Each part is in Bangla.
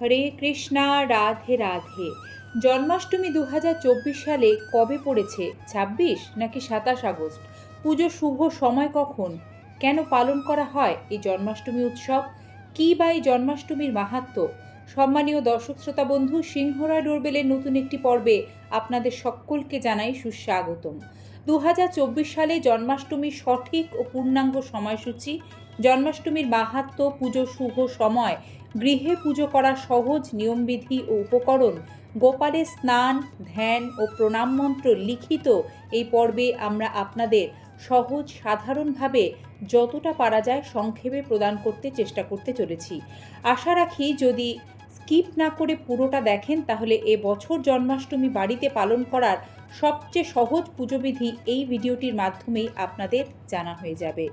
হরে কৃষ্ণা, রাধে রাধে। জন্মাষ্টমী দু হাজার চব্বিশ সালে কবে পড়েছে? ছাব্বিশ নাকি সাতাশ আগস্ট? পুজো শুভ সময় কখন? কেন পালন করা হয় এই জন্মাষ্টমী উৎসব? কী বা এই জন্মাষ্টমীর মাহাত্ম্য সম্মানীয় দর্শক শ্রোতা বন্ধু সিংহরা ডোরবেলের নতুন একটি পর্বে আপনাদের সকলকে জানাই সুস্বাগতম। দু হাজার চব্বিশ সালে জন্মাষ্টমীর সঠিক ও পূর্ণাঙ্গ সময়সূচি, জন্মাষ্টমীর মাহাত্ম্য পুজো শুভ সময় গৃহে পুজো করা সহজ নিয়মবিধি ও উপকরণ। গোপালের স্নান, ধ্যান ও প্রণাম মন্ত্র লিখিত এই পর্বে আমরা আপনাদের সহজ, সাধারণভাবে যতটা পারা যায় সংক্ষেপে প্রদান করতে চেষ্টা করতে চলেছি। আশা রাখি যদি স্কিপ না করে পুরোটা দেখেন, তাহলে এ বছর জন্মাষ্টমী বাড়িতে পালন করার সবচেয়ে সহজ পুজোবিধি এই ভিডিওটির মাধ্যমেই আপনাদের জানা হয়ে যাবে।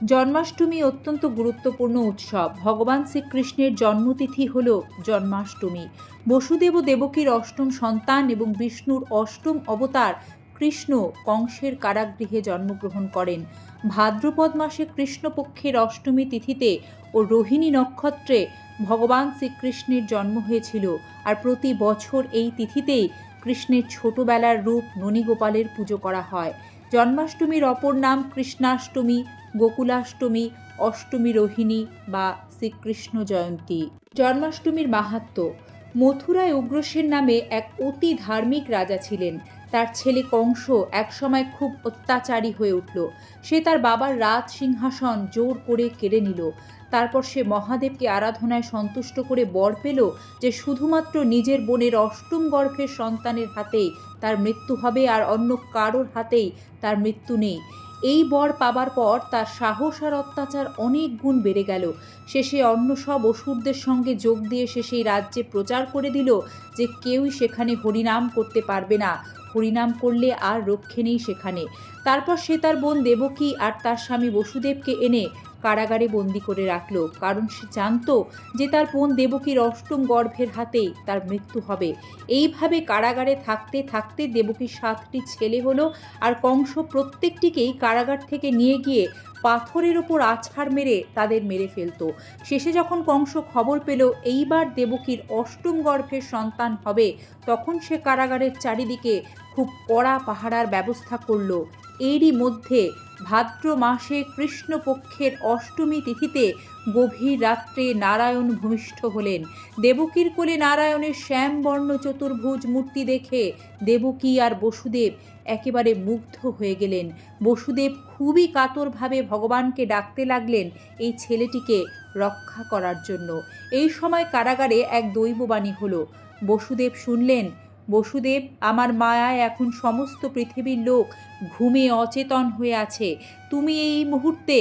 জন্মাষ্টমী অত্যন্ত গুরুত্বপূর্ণ উৎসব। ভগবান শ্রীকৃষ্ণের জন্মতিথি হল জন্মাষ্টমী। বসুদেব দেবকীর অষ্টম সন্তান এবং বিষ্ণুর অষ্টম অবতার কৃষ্ণ কংসের কারাগৃহে জন্মগ্রহণ করেন। ভাদ্রপদ মাসে কৃষ্ণপক্ষের অষ্টমী তিথিতে ও রোহিণী নক্ষত্রে ভগবান শ্রীকৃষ্ণের জন্ম হয়েছিল আর প্রতি বছর এই তিথিতেই কৃষ্ণের ছোটবেলার রূপ ননীগোপালের পুজো করা হয়। জন্মাষ্টমীর অপর নাম কৃষ্ণাষ্টমী, গোকুলাষ্টমী, অষ্টমী রোহিণী বা শ্রীকৃষ্ণ জয়ন্তী। জন্মাষ্টমীর মাহাত্ম মথুরায় উগ্রসেন নামে এক অতি ধার্মিক রাজা ছিলেন। তার ছেলে কংস একসময় খুব অত্যাচারী হয়ে উঠল। সে তার বাবার রাজ সিংহাসন জোর করে কেড়ে নিল। তারপর সে মহাদেবকে আরাধনায় সন্তুষ্ট করে বর পেল যে শুধুমাত্র নিজের বোনের অষ্টম গর্ভের সন্তানের হাতেই তার মৃত্যু হবে আর অন্য কারোর হাতেই তার মৃত্যু নেই। এই বর পাবার পর তার সাহস আর অত্যাচার অনেক গুণ বেড়ে গেল। শেষে অন্য সব অসুরদের সঙ্গে যোগ দিয়ে সে সেই রাজ্যে প্রচার করে দিল যে কেউই সেখানে হরিনাম করতে পারবে না। হরিনাম করলে আর রক্ষে নেই সেখানে। তারপর সে তার বোন দেবকী আর তার স্বামী বসুদেবকে এনে কারাগারে বন্দি করে রাখল। কারণ সে জানত যে তার বোন দেবকীর অষ্টম গর্ভের হাতেই তার মৃত্যু হবে। এইভাবে কারাগারে থাকতে থাকতে দেবকীর সাতটি ছেলে হলো আর কংস প্রত্যেকটিকেই কারাগার থেকে নিয়ে গিয়ে পাথরের ওপর আছাড় মেরে তাদের মেরে ফেলত। শেষে যখন কংস খবর পেল, এইবার দেবকীর অষ্টম গর্ভের সন্তান হবে, তখন সে কারাগারের চারিদিকে খুব কড়া পাহারার ব্যবস্থা করল। এরই মধ্যে ভাদ্র মাসে কৃষ্ণপক্ষের অষ্টমী তিথিতে গভীর রাত্রে নারায়ণ ভূমিষ্ঠ হলেন। দেবকীর কোলে নারায়ণের শ্যামবর্ণ চতুর্ভুজ মূর্তি দেখে দেবকী আর বসুদেব একেবারে মুগ্ধ হয়ে গেলেন। বসুদেব খুবই কাতরভাবে ভগবানকে ডাকতে লাগলেন এই ছেলেটিকে রক্ষা করার জন্য। এই সময় কারাগারে এক দৈববাণী হলো। বসুদেব শুনলেন বসুদেব, আমার মায়ায় এখন সমস্ত পৃথিবীর লোক ঘুমে অচেতন হয়ে আছে। তুমি এই মুহূর্তে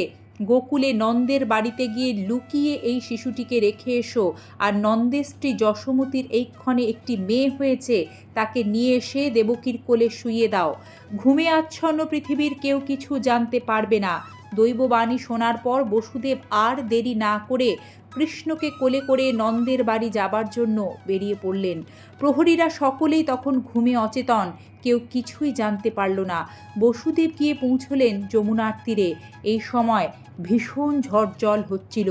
গোকুলে নন্দের বাড়িতে গিয়ে লুকিয়ে এই শিশুটিকে রেখে এসো আর নন্দের স্ত্রী যশোমতীর এইক্ষণে একটি মেয়ে হয়েছে, তাকে নিয়ে এসে দেবকীর কোলে শুয়ে দাও। ঘুমে আচ্ছন্ন পৃথিবীর কেউ কিছু জানতে পারবে না। দৈববাণী শোনার পর বসুদেব আর দেরি না করে কৃষ্ণকে কোলে করে নন্দের বাড়ি যাবার জন্য বেরিয়ে পড়লেন। প্রহরীরা সকলেই তখন ঘুমে অচেতন, কেউ কিছুই জানতে পারল না। বসুদেব গিয়ে পৌঁছলেন যমুনার তীরে। এই সময় ভীষণ ঝড় জল হচ্ছিল।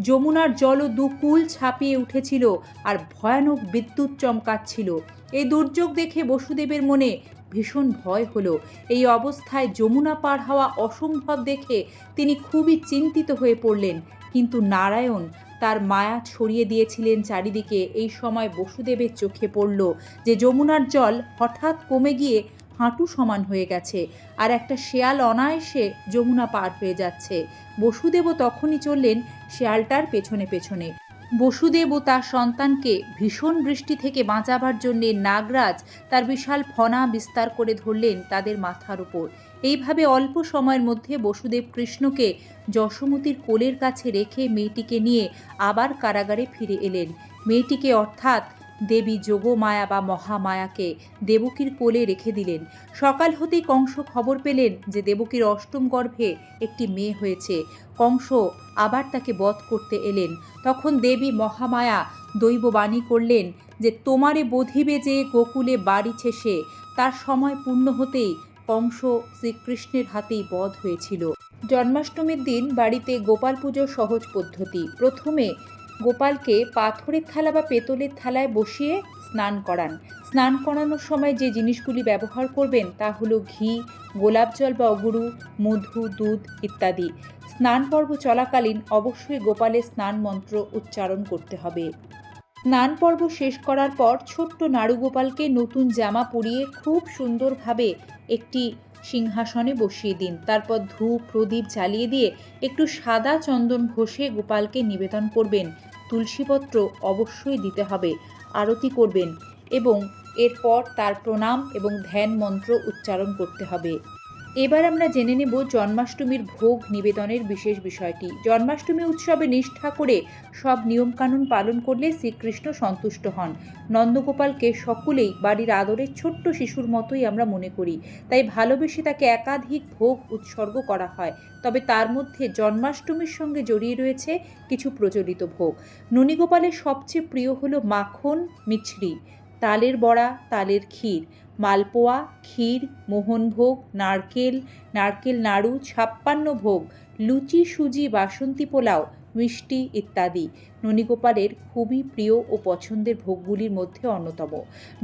যমুনার জলও দুকুল ছাপিয়ে উঠেছিল আর ভয়ানক বিদ্যুৎ চমকাচ্ছিল। এই দুর্যোগ দেখে বসুদেবের মনে ভীষণ ভয় হলো। এই অবস্থায় যমুনা পার হওয়া অসম্ভব দেখে তিনি খুবই চিন্তিত হয়ে পড়লেন। কিন্তু নারায়ণ তার মায়া ছড়িয়ে দিয়েছিলেন চারিদিকে। এই সময় বসুদেবের চোখে পড়ল যে যমুনার জল হঠাৎ কমে গিয়ে হাঁটু সমান হয়ে গেছে আর একটা শেয়াল অনায়াসে যমুনা পার হয়ে যাচ্ছে। বসুদেবও তখনই চললেন শেয়ালটার পেছনে পেছনে। বসুদেব ও তার সন্তানকে ভীষণ বৃষ্টি থেকে বাঁচাবার জন্যে নাগরাজ তার বিশাল ফনা বিস্তার করে ধরলেন তাদের মাথার উপর। এইভাবে অল্প সময়ের মধ্যে বসুদেব কৃষ্ণকে যশোমতীর কোলের কাছে রেখে মেয়েটিকে নিয়ে আবার কারাগারে ফিরে এলেন। মেয়েটিকে অর্থাৎ দেবী যোগমায়া বা মহামায়াকে দেবকীর কোলে রেখে দিলেন। সকাল হতেই কংস খবর পেলেন যে দেবকীর অষ্টম গর্ভে একটি মেয়ে হয়েছে। কংস আবার তাকে বধ করতে এলেন। তখন দেবী মহামায়া দৈববাণী করলেন যে, তোমারে বধিবে যে গোকুলে বাড়িছে সে, তার সময় পূর্ণ হতেই কংস শ্রীকৃষ্ণের হাতেই বধ হয়েছিল। জন্মাষ্টমীর দিন বাড়িতে গোপাল পুজোর সহজ পদ্ধতি। প্রথমে গোপালকে পাথরের থালা বা পেতলের থালায় বসিয়ে স্নান করান। স্নান করানোর সময় যে জিনিসগুলি ব্যবহার করবেন তা হলো ঘি, গোলাপ জল বা অগুরু, মধু, দুধ ইত্যাদি। স্নান পর্ব চলাকালীন অবশ্যই গোপালের স্নান মন্ত্র উচ্চারণ করতে হবে। স্নান পর্ব শেষ করার পর ছোট্ট নাড়ুগোপালকে নতুন জামা পরিয়ে খুব সুন্দরভাবে একটি সিংহাসনে বসিয়ে দিন। তারপর ধূপ, প্রদীপ জ্বালিয়ে দিয়ে একটু সাদা চন্দন ঘষে গোপালকে নিবেদন করবেন। তুলসীপত্র অবশ্যই দিতে হবে, আরতি করবেন এবং এরপর তার প্রণাম এবং ধ্যান মন্ত্র উচ্চারণ করতে হবে। এবার আমরা জেনে নেব জন্মাষ্টমীর ভোগ নিবেদনের বিশেষ বিষয়টি। জন্মাষ্টমী উৎসবে নিষ্ঠা করে সব নিয়মকানুন পালন করলে শ্রীকৃষ্ণ সন্তুষ্ট হন। নন্দগোপালকে সকলেই বাড়ির আদরের ছোট্ট শিশুর মতোই আমরা মনে করি। তাই ভালোবেসে তাকে একাধিক ভোগ উৎসর্গ করা হয়। তবে তার মধ্যে জন্মাষ্টমীর সঙ্গে জড়িয়ে রয়েছে কিছু প্রচলিত ভোগ। ননীগোপালের সবচেয়ে প্রিয় হলো মাখন, মিছরি। তালের বড়া, তালের ক্ষীর, মালপোয়া, ক্ষীর, মোহনভোগ, নারকেল নারকেল নাড়ু, ছাপ্পান্ন ভোগ, লুচি, সুজি, বাসন্তী পোলাও মিষ্টি ইত্যাদি। ননীগোপালের খুবই প্রিয় ও পছন্দের ভোগগুলির মধ্যে অন্যতম।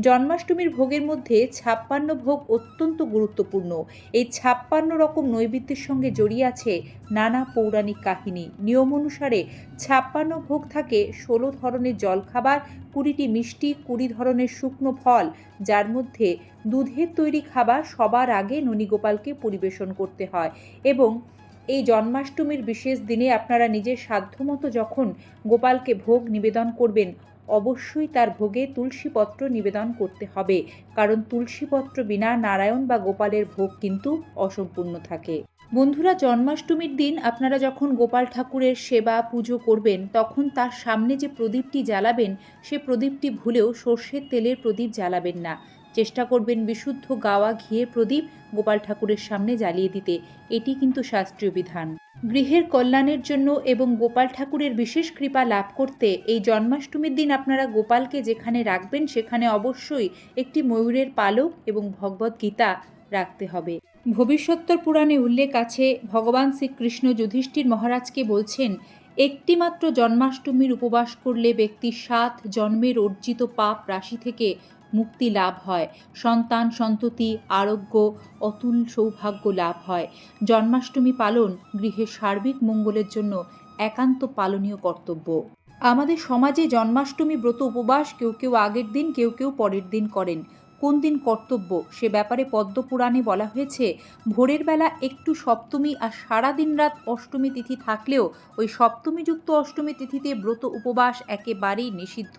জন্মাষ্টমীর ভোগের মধ্যে ছাপ্পান্ন ভোগ অত্যন্ত গুরুত্বপূর্ণ। এই ছাপ্পান্ন রকম নৈবেদ্যের সঙ্গে জড়িয়ে আছে নানা পৌরাণিক কাহিনী। নিয়ম অনুসারে ছাপ্পান্ন ভোগ থাকে ষোলো ধরনের জলখাবার, কুড়িটি মিষ্টি, কুড়ি ধরনের শুকনো ফল। যার মধ্যে দুধের তৈরি খাবার সবার আগে ননীগোপালকে পরিবেশন করতে হয় এবং এই জন্মাষ্টমীর বিশেষ দিনে আপনারা নিজের সাধ্যমতো যখন গোপালকে ভোগ নিবেদন করবেন, অবশ্যই তার ভোগে তুলসীপত্র নিবেদন করতে হবে। কারণ তুলসীপত্র বিনা নারায়ণ বা গোপালের ভোগ কিন্তু অসম্পূর্ণ থাকে। বন্ধুরা, জন্মাষ্টমীর দিন আপনারা যখন গোপাল ঠাকুরের সেবা, পুজো করবেন, তখন তার সামনে যে প্রদীপটি জ্বালাবেন, সে প্রদীপটি ভুলেও সর্ষের তেলের প্রদীপ জ্বালাবেন না। চেষ্টা করবেন বিশুদ্ধ গাওয়া ঘিয়ে প্রদীপ গোপাল ঠাকুরের সামনে জ্বালিয়ে দিতে। এটি কিন্তু শাস্ত্রীয় বিধান। গৃহের কল্যাণের জন্য এবং গোপাল ঠাকুরের বিশেষ কৃপা লাভ করতে এই জন্মাষ্টমীর দিন আপনারা গোপালকে যেখানে রাখবেন সেখানে অবশ্যই একটি ময়ূরের পালক এবং ভগবত গীতা রাখতে হবে। ভবিষ্যত্তর পুরাণে উল্লেখ আছে, ভগবান শ্রীকৃষ্ণ যুধিষ্ঠির মহারাজকে বলছেন, একটিমাত্র জন্মাষ্টমীর উপবাস করলে ব্যক্তি সাত জন্মের অর্জিত পাপ রাশি থেকে মুক্তি লাভ হয়। সন্তান সন্ততি, আরোগ্য, অতুল সৌভাগ্য লাভ হয়। জন্মাষ্টমী পালন গৃহের সার্বিক মঙ্গলের জন্য একান্ত পালনীয় কর্তব্য। আমাদের সমাজে জন্মাষ্টমী ব্রত উপবাস কেউ কেউ আগের দিন, কেউ কেউ পরের দিন করেন। কোন দিন কর্তব্য? সে ব্যাপারে পদ্মপুরাণে বলা হয়েছে, ভোরের বেলা একটু সপ্তমী আর সারা দিন রাত অষ্টমী তিথি থাকলেও ওই সপ্তমীযুক্ত অষ্টমী তিথিতে ব্রত উপবাস একেবারেই নিষিদ্ধ।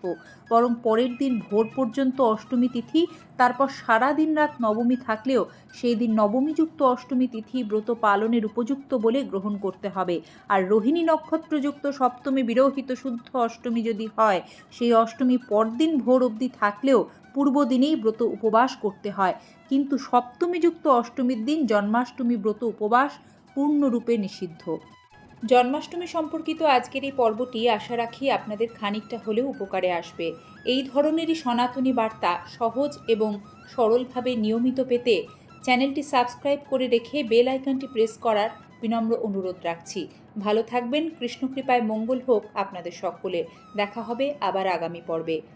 বরং পরের দিন ভোর পর্যন্ত অষ্টমী তিথি, তারপর সারা দিন রাত নবমী থাকলেও সেই দিন নবমীযুক্ত অষ্টমী তিথি ব্রত পালনের উপযুক্ত বলে গ্রহণ করতে হবে। আর রোহিণী নক্ষত্রযুক্ত সপ্তমী বিরহিত শুদ্ধ অষ্টমী যদি হয়, সেই অষ্টমী পরদিন ভোর অবধি থাকলেও পূর্ব দিনেই ব্রত উপবাস করতে হয়। কিন্তু সপ্তমীযুক্ত অষ্টমীর দিন জন্মাষ্টমী ব্রত উপবাস পূর্ণরূপে নিষিদ্ধ। জন্মাষ্টমী সম্পর্কিত আজকের এই পর্বটি আশা রাখি আপনাদের খানিকটা হলেও উপকারে আসবে। এই ধরনেরই সনাতনী বার্তা সহজ এবং সরলভাবে নিয়মিত পেতে চ্যানেলটি সাবস্ক্রাইব করে রেখে বেল আইকনটি প্রেস করার বিনম্র অনুরোধ রাখছি। ভালো থাকবেন, কৃষ্ণকৃপায় মঙ্গল হোক আপনাদের সকলের। দেখা হবে আবার আগামী পর্বে।